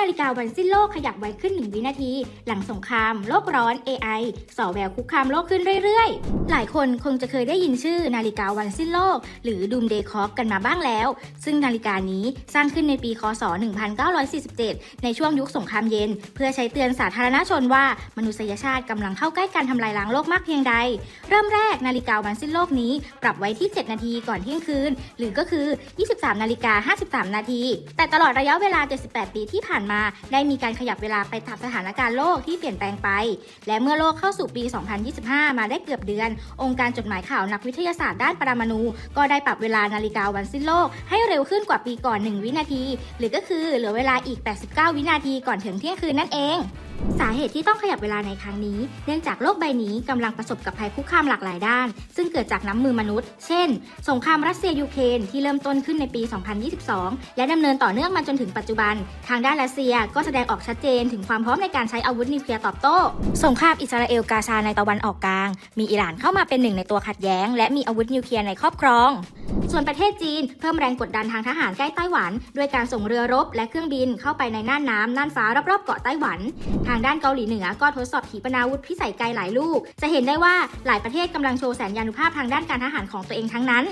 นาฬิกาวันสิ้นโลกขยับไวขึ้น 1 วินาที หลังสงคราม โลกร้อน AI ส่อแววคุกคามโลกขึ้นเรื่อยๆ หลายคนคงจะเคยได้ยินชื่อนาฬิกาวันสิ้นโลก หรือ Doom Day Clock กันมาบ้างแล้ว ซึ่งนาฬิกานี้สร้างขึ้นในปี คศ 1947 ในช่วงยุคสงครามเย็น เพื่อใช้เตือนสาธารณชนว่ามนุษยชาติกำลังเข้าใกล้การทำลายล้างโลกมากเพียงใด เริ่มแรกนาฬิกาวันสิ้นโลกนี้ ปรับไว้ที่ 7 นาทีก่อนเที่ยงคืน หรือก็คือ 23นาฬิกา53 นาที แต่ตลอดระยะเวลา 78 ปีที่ผ่านมา ได้มีการขยับเวลาไปตามสถานการณ์โลกที่เปลี่ยนแปลงไป และเมื่อโลกเข้าสู่ปี 2025 มาได้เกือบเดือน องค์การจดหมายข่าวนักวิทยาศาสตร์ด้านปรมาณูก็ได้ปรับเวลานาฬิกาวันสิ้นโลก ให้เร็วขึ้นกว่าปีก่อน 1 วินาที หรือก็คือเหลือเวลาอีก 89 วินาทีก่อนถึงเที่ยงคืนนั่นเอง สาเหตุที่ต้องขยับเวลาในครั้งนี้ เนื่องจากโลกใบนี้กำลังประสบกับภัยคุกคามหลากหลายด้าน ซึ่งเกิดจากน้ำมือมนุษย์ เช่น สงครามรัสเซียยูเครนที่เริ่มต้นขึ้นในปี 2022 และดำเนินต่อเนื่องมาจนถึงปัจจุบัน ทางด้านรัสเซียก็แสดงออกชัดเจนถึงความพร้อมในการใช้อาวุธนิวเคลียร์ตอบโต้ สงครามอิสราเอลกาซาในตะวันออกกลาง มีอิหร่านเข้ามาเป็นหนึ่งในตัวขัดแย้ง และมีอาวุธนิวเคลียร์ในครอบครองส่วนประเทศจีนเพิ่มแรงกดดันทางทหารใกล้ไต้หวัน ด้วยการส่งเรือรบและเครื่องบินเข้าไปในน่านน้ำน่านฟ้ารอบๆเกาะไต้หวัน ทางด้านเกาหลีเหนือก็ทดสอบขีปนาวุธพิสัยไกลหลายลูก จะเห็นได้ว่าหลายประเทศกำลังโชว์แสนยานุภาพทางด้านการทหารของตัวเองทั้งนั้น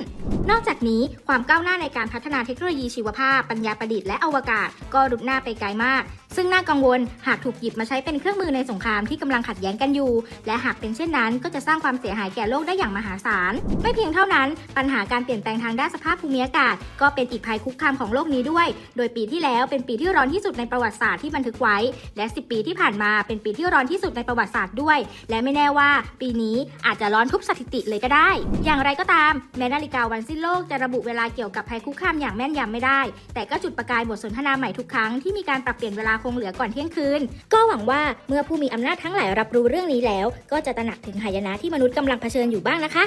นอกจากนี้ความก้าวหน้าในการพัฒนาเทคโนโลยีชีวภาพ ปัญญาประดิษฐ์และอวกาศ ก็รุดหน้าไปไกลมาก ซึ่งน่ากังวลหากถูกหยิบมาใช้เป็นเครื่องมือในสงครามที่กำลังขัดแย้งกันอยู่ และหากเป็นเช่นนั้น ก็จะสร้างความเสียหายแก่โลกได้อย่างมหาศาล ไม่เพียงเท่านั้น ปัญหาการเปลี่ยนแปลงทางด้านสภาพภูมิอากาศ ก็เป็นอีกภัยคุกคามของโลกนี้ด้วย โดยปีที่แล้วเป็นปีที่ร้อนที่สุดในประวัติศาสตร์ที่บันทึกไว้ และ 10 ปีที่ผ่านมาเป็นปีที่ร้อนที่สุดในประวัติศาสตร์ด้วย และไม่แน่ว่า ปีนี้อาจจะร้อนทุบสถิติเลยก็ได้ อย่างไรก็ตาม แม้นาฬิกาวันสิ้นโลกจะระบุเวลาเกี่ยวกับภัยคุกคามอย่างแม่นยำไม่ได้ แต่ก็จุดประกายบทสนทนาใหม่ทุกครั้งที่มีการปรับเปลี่ยนเวลาคงเหลือก่อนเที่ยงคืน ก็หวังว่าเมื่อผู้มีอำนาจทั้งหลายรับรู้เรื่องนี้แล้ว ก็จะตระหนักถึงหายนะที่มนุษย์กำลังเผชิญอยู่บ้างนะคะ